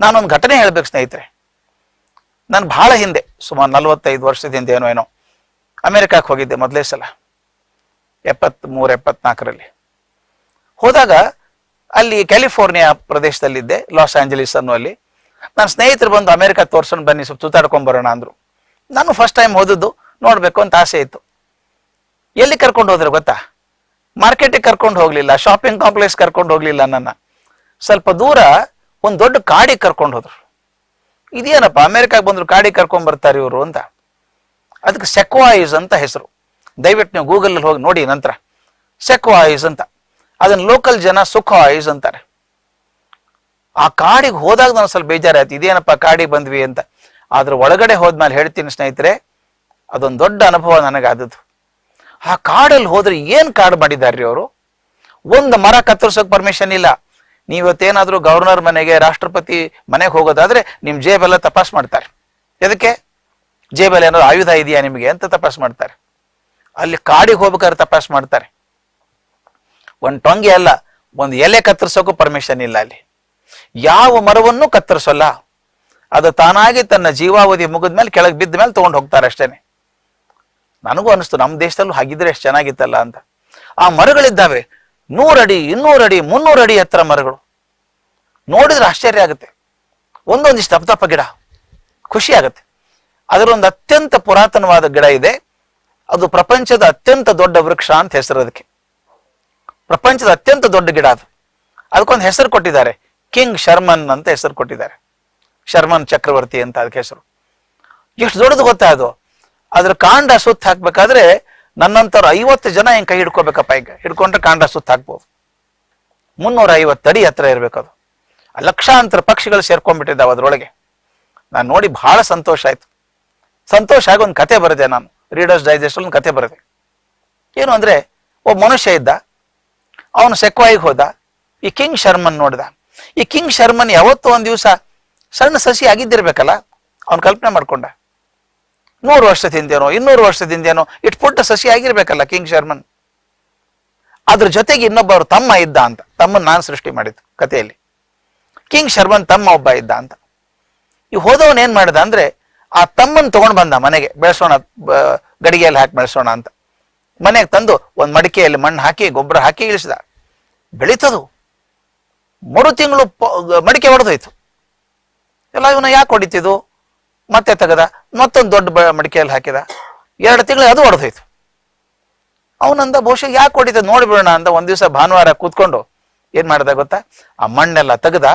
ನಾನೊಂದು ಘಟನೆ ಹೇಳ್ಬೇಕು ಸ್ನೇಹಿತರೆ. ನಾನು ಬಹಳ ಹಿಂದೆ, ಸುಮಾರು ನಲವತ್ತೈದು ವರ್ಷದ ಹಿಂದೆ ಏನೋ ಏನೋ ಅಮೆರಿಕಕ್ಕೆ ಹೋಗಿದ್ದೆ ಮೊದಲೇ ಸಲ ಎಪ್ಪತ್ತ್ಮೂರು ಎಪ್ಪತ್ನಾಲ್ಕರಲ್ಲಿ ಹೋದಾಗ ಅಲ್ಲಿ ಕ್ಯಾಲಿಫೋರ್ನಿಯಾ ಪ್ರದೇಶದಲ್ಲಿದ್ದೆ, ಲಾಸ್ ಆಂಜಲೀಸ್ ಅನ್ನುವಲ್ಲಿ. ನನ್ನ ಸ್ನೇಹಿತರು ಬಂದು ಅಮೆರಿಕ ತೋರ್ಸೋಣ ಬನ್ನಿ, ಸ್ವಲ್ಪ ಸುತ್ತಾಡ್ಕೊಂಬರೋಣ ಅಂದ್ರು. ನಾನು ಫಸ್ಟ್ ಟೈಮ್ ಓದಿದ್ದು ನೋಡಬೇಕು ಅಂತ ಆಸೆ ಇತ್ತು. ಎಲ್ಲಿ ಕರ್ಕೊಂಡು ಹೋದ್ರು ಗೊತ್ತಾ? ಮಾರ್ಕೆಟಿಗೆ ಕರ್ಕೊಂಡು ಹೋಗಲಿಲ್ಲ ಶಾಪಿಂಗ್ ಕಾಂಪ್ಲೆಕ್ಸ್ ಕರ್ಕೊಂಡು ಹೋಗಲಿಲ್ಲ ನನ್ನ ಸ್ವಲ್ಪ ದೂರ ಒಂದು ದೊಡ್ಡ ಕಾಡಿ ಕರ್ಕೊಂಡು ಹೋದ್ರು. ಇದೇನಪ್ಪ, ಅಮೆರಿಕಾಗೆ ಬಂದ್ರು ಕಾಡಿ ಕರ್ಕೊಂಡ್ ಬರ್ತಾರೆ ಇವರು ಅಂತ. ಅದಕ್ಕೆ ಸೆಕ್ವಾಯಿಸ್ ಅಂತ ಹೆಸರು. ದಯವಿಟ್ಟು ನೀವು ಗೂಗಲಲ್ಲಿ ಹೋಗಿ ನೋಡಿ ನಂತರ. ಸೆಕ್ವಾಯಿಸ್ ಅಂತ. ಅದನ್ನ ಲೋಕಲ್ ಜನ ಸುಖಾಯಿಸ್ ಅಂತಾರೆ. ಆ ಕಾಡಿಗೆ ಹೋದಾಗ ನಾನು ಸ್ವಲ್ಪ ಬೇಜಾರಾಯ್ತು. ಇದೇನಪ್ಪ ಕಾಡಿಗೆ ಬಂದ್ವಿ ಅಂತ. ಆದ್ರೆ ಒಳಗಡೆ ಹೋದ್ಮೇಲೆ ಹೇಳ್ತೀನಿ ಸ್ನೇಹಿತರೆ, ಅದೊಂದು ದೊಡ್ಡ ಅನುಭವ ನನಗಾದದ್ದು. ಆ ಕಾಡಲ್ಲಿ ಹೋದ್ರೆ ಏನ್ ಕಾಡು ಮಾಡಿದಾರ್ರಿ ಅವರು? ಒಂದು ಮರ ಕತ್ತರಿಸೋಕೆ ಪರ್ಮಿಷನ್ ಇಲ್ಲ. ನೀವು ಇವತ್ತೇನಾದ್ರೂ ಗವರ್ನರ್ ಮನೆಗೆ ರಾಷ್ಟ್ರಪತಿ ಮನೆಗೆ ಹೋಗೋದಾದ್ರೆ ನಿಮ್ ಜೇಬೆಲ್ಲ ತಪಾಸ್ ಮಾಡ್ತಾರೆ. ಎದಕ್ಕೆ? ಜೇಬಲ್ಲಿ ಏನಾದ್ರು ಆಯುಧ ಇದೆಯಾ ನಿಮಗೆ ಅಂತ ತಪಾಸ್ ಮಾಡ್ತಾರೆ. ಅಲ್ಲಿ ಕಾಡಿಗೆ ಹೋಗ್ಬೇಕಾದ್ರೆ ತಪಾಸ್ ಮಾಡ್ತಾರೆ. ಒಂದು ಟೊಂಗೆ ಅಲ್ಲ, ಒಂದು ಎಲೆ ಕತ್ತರಿಸೋಕು ಪರ್ಮಿಷನ್ ಇಲ್ಲ ಅಲ್ಲಿ. ಯಾವ ಮರವನ್ನು ಕತ್ತರಿಸೋಲ್ಲ. ಅದು ತಾನಾಗಿ ತನ್ನ ಜೀವಾವಧಿ ಮುಗಿದ್ಮೇಲೆ ಕೆಳಗೆ ಬಿದ್ದ ಮೇಲೆ ತಗೊಂಡು ಹೋಗ್ತಾರೆ ಅಷ್ಟೇನೆ. ನನಗೂ ಅನಿಸ್ತು ನಮ್ಮ ದೇಶದಲ್ಲೂ ಹಾಗಿದ್ರೆ ಎಷ್ಟು ಚೆನ್ನಾಗಿತ್ತಲ್ಲ ಅಂತ. ಆ ಮರಗಳಿದ್ದಾವೆ ನೂರಡಿ, ಇನ್ನೂರಡಿ ಮುನ್ನೂರು ಅಡಿ ಎತ್ತರ ಮರಗಳು. ನೋಡಿದ್ರೆ ಆಶ್ಚರ್ಯ ಆಗುತ್ತೆ. ಒಂದೊಂದಿಷ್ಟು ತಪ್ಪ ತಪ್ಪ ಗಿಡ. ಖುಷಿ ಆಗುತ್ತೆ. ಅದರೊಂದು ಅತ್ಯಂತ ಪುರಾತನವಾದ ಗಿಡ ಇದೆ. ಅದು ಪ್ರಪಂಚದ ಅತ್ಯಂತ ದೊಡ್ಡ ವೃಕ್ಷ ಅಂತ ಹೆಸರು ಅದಕ್ಕೆ. ಪ್ರಪಂಚದ ಅತ್ಯಂತ ದೊಡ್ಡ ಗಿಡ ಅದು. ಅದಕ್ಕೊಂದು ಹೆಸರು ಕೊಟ್ಟಿದ್ದಾರೆ. ಕಿಂಗ್ ಶರ್ಮನ್ ಅಂತ ಹೆಸರು ಕೊಟ್ಟಿದ್ದಾರೆ. ಶರ್ಮನ್ ಚಕ್ರವರ್ತಿ ಅಂತ ಅದಕ್ಕೆ ಹೆಸರು. ಎಷ್ಟು ದೊಡ್ಡದು ಗೊತ್ತಾ ಅದು? ಅದ್ರ ಕಾಂಡ ಸುತ್ತ ಹಾಕ್ಬೇಕಾದ್ರೆ ನನ್ನಂತರ ಐವತ್ತು ಜನ ಹೆಂಗ್ ಕೈ ಹಿಡ್ಕೋಬೇಕಪ್ಪ ಈಗ? ಹಿಡ್ಕೊಂಡ್ರೆ ಕಾಂಡ ಸುತ್ತ ಹಾಕ್ಬೋದು. ಮುನ್ನೂರ ಐವತ್ತು ಅಡಿ ಹತ್ರ ಇರಬೇಕದು. ಲಕ್ಷಾಂತರ ಪಕ್ಷಿಗಳು ಸೇರ್ಕೊಂಡ್ಬಿಟ್ಟಿದ್ದಾವೆ ಅದ್ರೊಳಗೆ. ನಾನು ನೋಡಿ ಬಹಳ ಸಂತೋಷ ಆಯ್ತು. ಸಂತೋಷ ಆಗಿ ಒಂದು ಕತೆ ಬರೆದೆ ನಾನು. ರೀಡರ್ಸ್ ಡೈಜೆಸ್ಟ್ ಒಂದು ಕತೆ ಬರೆದೆ. ಏನು ಅಂದ್ರೆ, ಒಬ್ಬ ಮನುಷ್ಯ ಇದ್ದ. ಅವನು ಸೆಕ್ವಾಯಿಗೆ ಹೋದ. ಈ ಕಿಂಗ್ ಶರ್ಮನ್ ನೋಡ್ದ. ಈ ಕಿಂಗ್ ಶರ್ಮನ್ ಯಾವತ್ತೂ ಒಂದು ದಿವಸ ಸಣ್ಣ ಸಸಿ ಆಗಿದ್ದಿರ್ಬೇಕಲ್ಲ? ಅವ್ನು ಕಲ್ಪನೆ ಮಾಡ್ಕೊಂಡ. ನೂರು ವರ್ಷದ ಹಿಂದೇನೋ ಇನ್ನೂರು ವರ್ಷದ ಹಿಂದೇನೋ ಇಟ್ ಪುಟ್ಟ ಸಸಿ ಆಗಿರ್ಬೇಕಲ್ಲ ಕಿಂಗ್ ಶರ್ಮನ್. ಅದ್ರ ಜೊತೆಗೆ ಇನ್ನೊಬ್ಬರು ತಮ್ಮ ಇದ್ದ ಅಂತ ತಮ್ಮನ್ನು ನಾನು ಸೃಷ್ಟಿ ಮಾಡಿದ್ದು ಕಥೆಯಲ್ಲಿ. ಕಿಂಗ್ ಶರ್ಮನ್ ತಮ್ಮ ಒಬ್ಬ ಇದ್ದ ಅಂತ. ಈ ಹೋದವನ್ ಏನ್ ಮಾಡಿದ ಅಂದ್ರೆ, ಆ ತಮ್ಮನ್ ತಗೊಂಡ್ ಬಂದ ಮನೆಗೆ, ಬೆಳೆಸೋಣ ಗಡಿಗೆಯಲ್ಲಿ ಹಾಕಿ ಬೆಳೆಸೋಣ ಅಂತ. ಮನೆಗೆ ತಂದು ಒಂದ್ ಮಡಿಕೆಯಲ್ಲಿ ಮಣ್ಣು ಹಾಕಿ, ಗೊಬ್ಬರ ಹಾಕಿ ಇಳಿಸಿದ. ಬೆಳೀತದು. ಮೂರು ತಿಂಗಳು ಮಡಿಕೆ ಹೊಡೆದೋಯ್ತು ಎಲ್ಲ ಇವನ ಯಾಕೆ ಹೊಡಿತಿದ್ದು? ಮತ್ತೆ ತೆಗೆದ, ಮತ್ತೊಂದು ದೊಡ್ಡ ಮಡಿಕೆಯಲ್ಲಿ ಹಾಕಿದ. ಎರಡು ತಿಂಗಳು ಅದು ಹೊಡೆದೋಯ್ತು ಅವನಂದ ಬಹುಶಃ ಯಾಕೆ ಹೊಡಿತ ನೋಡ್ಬಿಡೋಣ ಅಂತ ಒಂದ್ ದಿವಸ ಭಾನುವಾರ ಕೂತ್ಕೊಂಡು ಏನ್ ಮಾಡ್ದ ಗೊತ್ತಾ? ಆ ಮಣ್ಣೆಲ್ಲ ತೆಗೆದ,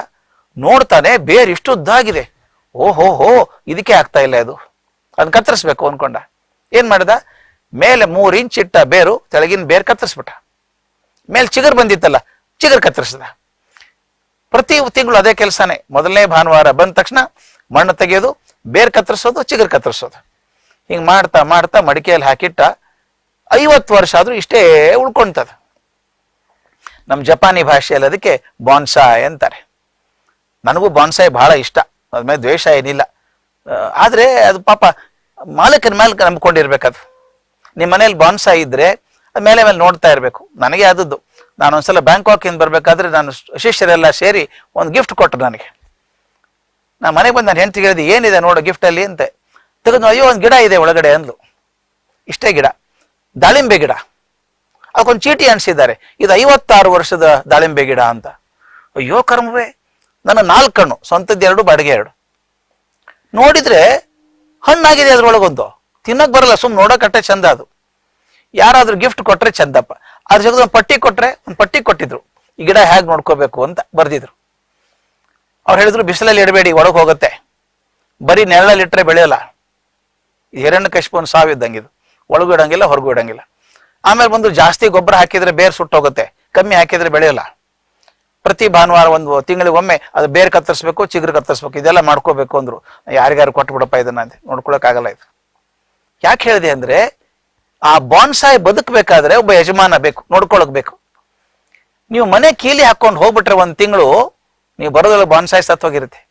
ನೋಡ್ತಾನೆ ಬೇರ್ ಇಷ್ಟು ಉದ್ದಾಗಿದೆ ಓಹೋ ಹೋ, ಇದಕ್ಕೆ ಆಗ್ತಾ ಇಲ್ಲ ಅದು ಅದನ್ನ ಕತ್ತರಿಸ್ಬೇಕು ಅನ್ಕೊಂಡ. ಏನ್ ಮಾಡ್ದ? ಮೇಲೆ ಮೂರ್ ಇಂಚ್ ಇಟ್ಟ ಬೇರು ತೆಳಗಿನ ಬೇರ್ ಕತ್ತರಿಸ್ಬಿಟ್ಟ. ಮೇಲೆ ಚಿಗರ್ ಬಂದಿತ್ತಲ್ಲ, ಚಿಗರ್ ಕತ್ತರಿಸ್ದ. ಪ್ರತಿ ತಿಂಗಳು ಅದೇ ಕೆಲಸನೇ. ಮೊದಲನೇ ಭಾನುವಾರ ಬಂದ ತಕ್ಷಣ ಮಣ್ಣು ತೆಗೆಯೋದು, ಬೇರ್ ಕತ್ತರಿಸೋದು, ಚಿಗುರು ಕತ್ತರಿಸೋದು. ಹಿಂಗೆ ಮಾಡ್ತಾ ಮಾಡ್ತಾ ಮಡಿಕೆಯಲ್ಲಿ ಹಾಕಿಟ್ಟ ಐವತ್ತು ವರ್ಷ ಆದರೂ ಇಷ್ಟೇ ಉಳ್ಕೊಂತದ. ನಮ್ಮ ಜಪಾನಿ ಭಾಷೆಯಲ್ಲಿ ಅದಕ್ಕೆ ಬಾನ್ಸಾಯ್ ಅಂತಾರೆ. ನನಗೂ ಬಾನ್ಸಾಯ್ ಬಹಳ ಇಷ್ಟ. ಅದ್ಮೇಲೆ ದ್ವೇಷ ಏನಿಲ್ಲ. ಆದರೆ ಅದು ಪಾಪ ಮಾಲಕನ ಮೇಲೆ ನಂಬ್ಕೊಂಡಿರ್ಬೇಕದು. ನಿಮ್ಮ ಮನೇಲಿ ಬಾನ್ಸಾಯ್ ಇದ್ರೆ ಅದು ಮೇಲೆ ಮೇಲೆ ನೋಡ್ತಾ ಇರಬೇಕು. ನನಗೆ ಆದದ್ದು ನಾನು ಒಂದ್ಸಲ ಬ್ಯಾಂಕಾಕ್ ಇಂದ ಬರ್ಬೇಕಾದ್ರೆ ನಾನು ಶಿಷ್ಯರೆಲ್ಲ ಸೇರಿ ಒಂದು ಗಿಫ್ಟ್ ಕೊಟ್ಟರು ನನಗೆ. ನಾ ಮನೆಗೆ ಬಂದು ನಾನು ಹೆಂಡತಿಗೆ ಹೇಳಿದೆ, ಏನಿದೆ ನೋಡು ಗಿಫ್ಟಲ್ಲಿ ಅಂತೆ. ತೆಗೆದು ಅಯ್ಯೋ, ಒಂದು ಗಿಡ ಇದೆ ಒಳಗಡೆ ಅಂದ್ಲು. ಇಷ್ಟೇ ಗಿಡ. ದಾಳಿಂಬೆ ಗಿಡ. ಅದಕ್ಕೊಂದು ಚೀಟಿ ಅನ್ಸಿದ್ದಾರೆ. ಇದು ಐವತ್ತಾರು ವರ್ಷದ ದಾಳಿಂಬೆ ಗಿಡ ಅಂತ. ಅಯ್ಯೋ, ಕರ್ಮವೇ. ನನ್ನ ನಾಲ್ಕು ಕಣ್ಣು, ಸ್ವಂತದ್ದು ಎರಡು, ಬಾಡಿಗೆ ಎರಡು. ನೋಡಿದ್ರೆ ಹಣ್ಣಾಗಿದೆ ಅದ್ರೊಳಗೊಂದು. ತಿನ್ನಕ್ ಬರಲ್ಲ ಸುಮ್ ನೋಡೋಕಟ್ಟೆ ಚಂದ ಅದು. ಯಾರಾದ್ರೂ ಗಿಫ್ಟ್ ಕೊಟ್ಟರೆ ಚಂದಪ್ಪ. ಅದ್ರ ಜೊತೆ ಪಟ್ಟಿ ಕೊಟ್ಟರೆ ಒಂದು ಪಟ್ಟಿ ಕೊಟ್ಟಿದ್ರು. ಈ ಗಿಡ ಹೇಗೆ ನೋಡ್ಕೋಬೇಕು ಅಂತ ಬರ್ದಿದ್ರು. ಅವ್ರು ಹೇಳಿದ್ರು ಬಿಸಿಲಲ್ಲಿ ಇಡಬೇಡಿ ಒಳಗೆ ಹೋಗುತ್ತೆ. ಬರೀ ನೆರಳಲ್ಲಿ ಇಟ್ಟರೆ ಬೆಳೆಯಲ್ಲ. ಹಿರಣ್ಯ ಕಶ್ಪನ್ ಸಾವಿದ್ದಂಗೆ ಇದು. ಒಳಗು ಇಡಂಗಿಲ್ಲ, ಹೊರಗು ಇಡಂಗಿಲ್ಲ. ಆಮೇಲೆ ಬಂದು ಜಾಸ್ತಿ ಗೊಬ್ಬರ ಹಾಕಿದ್ರೆ ಬೇರ್ ಸುಟ್ಟೋಗುತ್ತೆ ಕಮ್ಮಿ ಹಾಕಿದ್ರೆ ಬೆಳೆಯಲ್ಲ. ಪ್ರತಿ ಭಾನುವಾರ ಒಂದು ತಿಂಗಳಿಗೊಮ್ಮೆ ಅದು ಬೇರ್ ಕತ್ತರಿಸ್ಬೇಕು, ಚಿಗುರು ಕತ್ತರಿಸ್ಬೇಕು, ಇದೆಲ್ಲ ಮಾಡ್ಕೋಬೇಕು ಅಂದ್ರು. ಯಾರಿಗಾರು ಕೊಟ್ಬಿಡಪ್ಪ ಇದನ್ನ ಅಂತ ನೋಡ್ಕೊಳಕ್ ಆಗಲ್ಲ ಇದು. ಯಾಕೆ ಹೇಳಿದೆ ಅಂದ್ರೆ, ಆ ಬಾನ್ಸಾಯ್ ಬದುಕಬೇಕಾದ್ರೆ ಒಬ್ಬ ಯಜಮಾನ ಬೇಕು, ನೋಡ್ಕೊಳಕ್ ಬೇಕು. ನೀವು ಮನೆ ಕೀಲಿ ಹಾಕೊಂಡು ಹೋಗ್ಬಿಟ್ರೆ ಒಂದ್ ತಿಂಗಳು ನೀವು ಬರೋದ್ರಲ್ಲಿ ಬಾನ್ಸಾಯಿ ಸತ್ತೋಗಿರುತ್ತೆ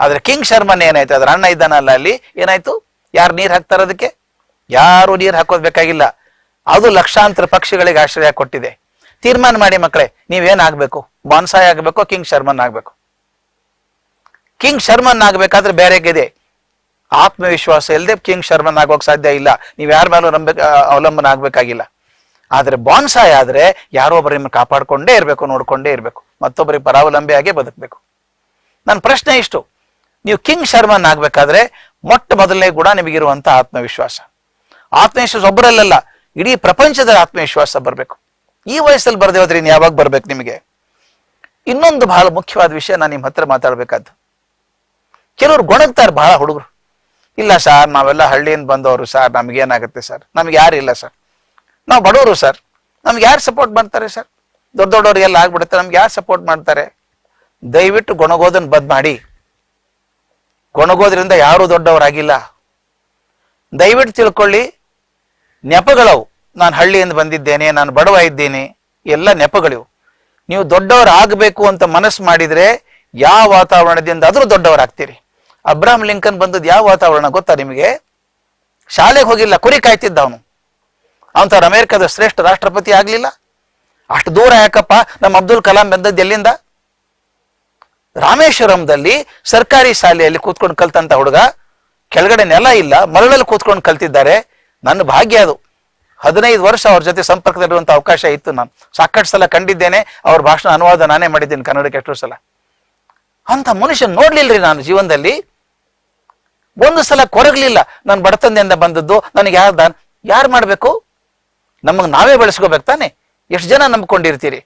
ಆದರೆ ಕಿಂಗ್ ಶರ್ಮನ್ ಏನಾಯ್ತು? ಅದ್ರ ಅಣ್ಣ ಇದ್ದಾನಲ್ಲ ಅಲ್ಲಿ, ಏನಾಯ್ತು? ಯಾರು ನೀರು ಹಾಕ್ತಾರ ಅದಕ್ಕೆ? ಯಾರು ನೀರು ಹಾಕೋದ್ ಬೇಕಾಗಿಲ್ಲ. ಅದು ಲಕ್ಷಾಂತರ ಪಕ್ಷಿಗಳಿಗೆ ಆಶ್ರಯ ಕೊಟ್ಟಿದೆ. ತೀರ್ಮಾನ ಮಾಡಿ ಮಕ್ಕಳೇ ನೀವೇನ್ ಆಗ್ಬೇಕು? ಬಾನ್ಸಾಯ್ ಆಗ್ಬೇಕು ಕಿಂಗ್ ಶರ್ಮನ್ ಆಗ್ಬೇಕು? ಕಿಂಗ್ ಶರ್ಮನ್ ಆಗ್ಬೇಕಾದ್ರೆ ಬೇರೆ ಇದೆ ಆತ್ಮವಿಶ್ವಾಸ ಇಲ್ಲದೆ ಕಿಂಗ್ ಶರ್ಮನ್ ಆಗೋಕೆ ಸಾಧ್ಯ ಇಲ್ಲ. ನೀವು ಯಾರ ಮೇಲೂ ನಂಬ ಅವಲಂಬನ ಆಗ್ಬೇಕಾಗಿಲ್ಲ. ಆದ್ರೆ ಬಾನ್ಸಾಯ್ ಆದ್ರೆ ಯಾರೋ ಒಬ್ಬರು ನಿಮ್ಮನ್ನು ಕಾಪಾಡ್ಕೊಂಡೇ ಇರಬೇಕು, ನೋಡ್ಕೊಂಡೇ ಇರಬೇಕು. ಮತ್ತೊಬ್ಬರಿಗೆ ಪರಾವಲಂಬಿಯಾಗೇ ಬದುಕಬೇಕು. ನನ್ನ ಪ್ರಶ್ನೆ ಇಷ್ಟು. ನೀವು ಕಿಂಗ್ ಶರ್ಮನ್ ಆಗ್ಬೇಕಾದ್ರೆ ಮೊಟ್ಟ ಮೊದಲನೇ ಕೂಡ ನಿಮಗಿರುವಂಥ ಆತ್ಮವಿಶ್ವಾಸ. ಆತ್ಮವಿಶ್ವಾಸ ಒಬ್ಬರಲ್ಲ ಇಡೀ ಪ್ರಪಂಚದ ಆತ್ಮವಿಶ್ವಾಸ ಬರಬೇಕು. ಈ ವಯಸ್ಸಲ್ಲಿ ಬರದೇ ಹೋದ್ರೆ ಇನ್ನು ಯಾವಾಗ ಬರಬೇಕು ನಿಮಗೆ? ಇನ್ನೊಂದು ಬಹಳ ಮುಖ್ಯವಾದ ವಿಷಯ ನಾನು ನಿಮ್ಮ ಹತ್ರ ಮಾತಾಡ್ಬೇಕಾದ್ದು. ಕೆಲವರು ಗೊಣಗ್ತಾರೆ ಬಹಳ ಹುಡುಗರು. ಇಲ್ಲ ಸರ್, ನಾವೆಲ್ಲ ಹಳ್ಳಿಯಿಂದ ಬಂದವರು ಸರ್, ನಮಗೇನಾಗುತ್ತೆ ಸರ್? ನಮ್ಗೆ ಯಾರು ಇಲ್ಲ ಸರ್. ನಾವು ಬಡವರು ಸರ್. ನಮ್ಗೆ ಯಾರು ಸಪೋರ್ಟ್ ಮಾಡ್ತಾರೆ ಸರ್? ದೊಡ್ಡ ದೊಡ್ಡವ್ರಿಗೆಲ್ಲ ಆಗ್ಬಿಡುತ್ತೆ. ನಮ್ಗೆ ಯಾರು ಸಪೋರ್ಟ್ ಮಾಡ್ತಾರೆ? ದಯವಿಟ್ಟು ಗೊಣಗೋದನ್ ಬದ್ ಮಾಡಿ. ಗೊಣಗೋದ್ರಿಂದ ಯಾರು ದೊಡ್ಡವರಾಗಿಲ್ಲ. ದಯವಿಟ್ಟು ತಿಳ್ಕೊಳ್ಳಿ. ನೆಪಗಳವು. ನಾನು ಹಳ್ಳಿಯಿಂದ ಬಂದಿದ್ದೇನೆ, ನಾನು ಬಡವ ಇದ್ದೀನಿ, ಎಲ್ಲ ನೆಪಗಳಿವು. ನೀವು ದೊಡ್ಡವರು ಆಗಬೇಕು ಅಂತ ಮನಸ್ಸು ಮಾಡಿದ್ರೆ ಯಾವ ವಾತಾವರಣದಿಂದ ಆದರೂ ದೊಡ್ಡವರಾಗ್ತೀರಿ. ಅಬ್ರಾಹಂ ಲಿಂಕನ್ ಬಂದದ್ದು ಯಾವ ವಾತಾವರಣ ಗೊತ್ತಾ ನಿಮಗೆ? ಶಾಲೆಗೆ ಹೋಗಿಲ್ಲ, ಕುರಿ ಕಾಯ್ತಿದ್ದ ಅವನು. ಅವನ ಅಮೆರಿಕದ ಶ್ರೇಷ್ಠ ರಾಷ್ಟ್ರಪತಿ ಆಗಲಿಲ್ಲ? ಅಷ್ಟು ದೂರ ಯಾಕಪ್ಪ? ನಮ್ಮ ಅಬ್ದುಲ್ ಕಲಾಂ ಬಂದದ್ದು ಎಲ್ಲಿಂದ? ರಾಮೇಶ್ವರಂದಲ್ಲಿ ಸರ್ಕಾರಿ ಶಾಲೆಯಲ್ಲಿ ಕೂತ್ಕೊಂಡು ಕಲ್ತಂತ ಹುಡುಗ, ಕೆಳಗಡೆ ನೆಲ ಇಲ್ಲ, ಮರಳಲ್ಲಿ ಕೂತ್ಕೊಂಡು ಕಲ್ತಿದ್ದಾರೆ. ನನ್ನ ಭಾಗ್ಯ ಅದು. ಹದಿನೈದು ವರ್ಷ ಅವ್ರ ಜೊತೆ ಸಂಪರ್ಕದಲ್ಲಿರುವಂತ ಅವಕಾಶ ಇತ್ತು ನಾನು. ಸಾಕಷ್ಟು ಸಲ ಕಂಡಿದ್ದೇನೆ, ಅವ್ರ ಭಾಷಣ ಅನುವಾದ ನಾನೇ ಮಾಡಿದ್ದೀನಿ ಕನ್ನಡಕ್ಕೆ ಎಷ್ಟೋ ಸಲ. ಅಂತ ಮನುಷ್ಯ ನೋಡ್ಲಿಲ್ರಿ ನಾನು ಜೀವನದಲ್ಲಿ. ಒಂದು ಸಲ ಕೊರಗ್ಲಿಲ್ಲ. ನಾನು ಬಡತನದಿಂದ ಬಂದದ್ದು, ನನಗೆ ಯಾರು ದಾನ್ ಯಾರು ಮಾಡ್ಬೇಕು? ನಮಗೆ ನಾವೇ ಬೆಳೆಸ್ಕೋಬೇಕು ತಾನೆ? ಎಷ್ಟು ಜನ ನಂಬ್ಕೊಂಡಿರ್ತೀರಿ?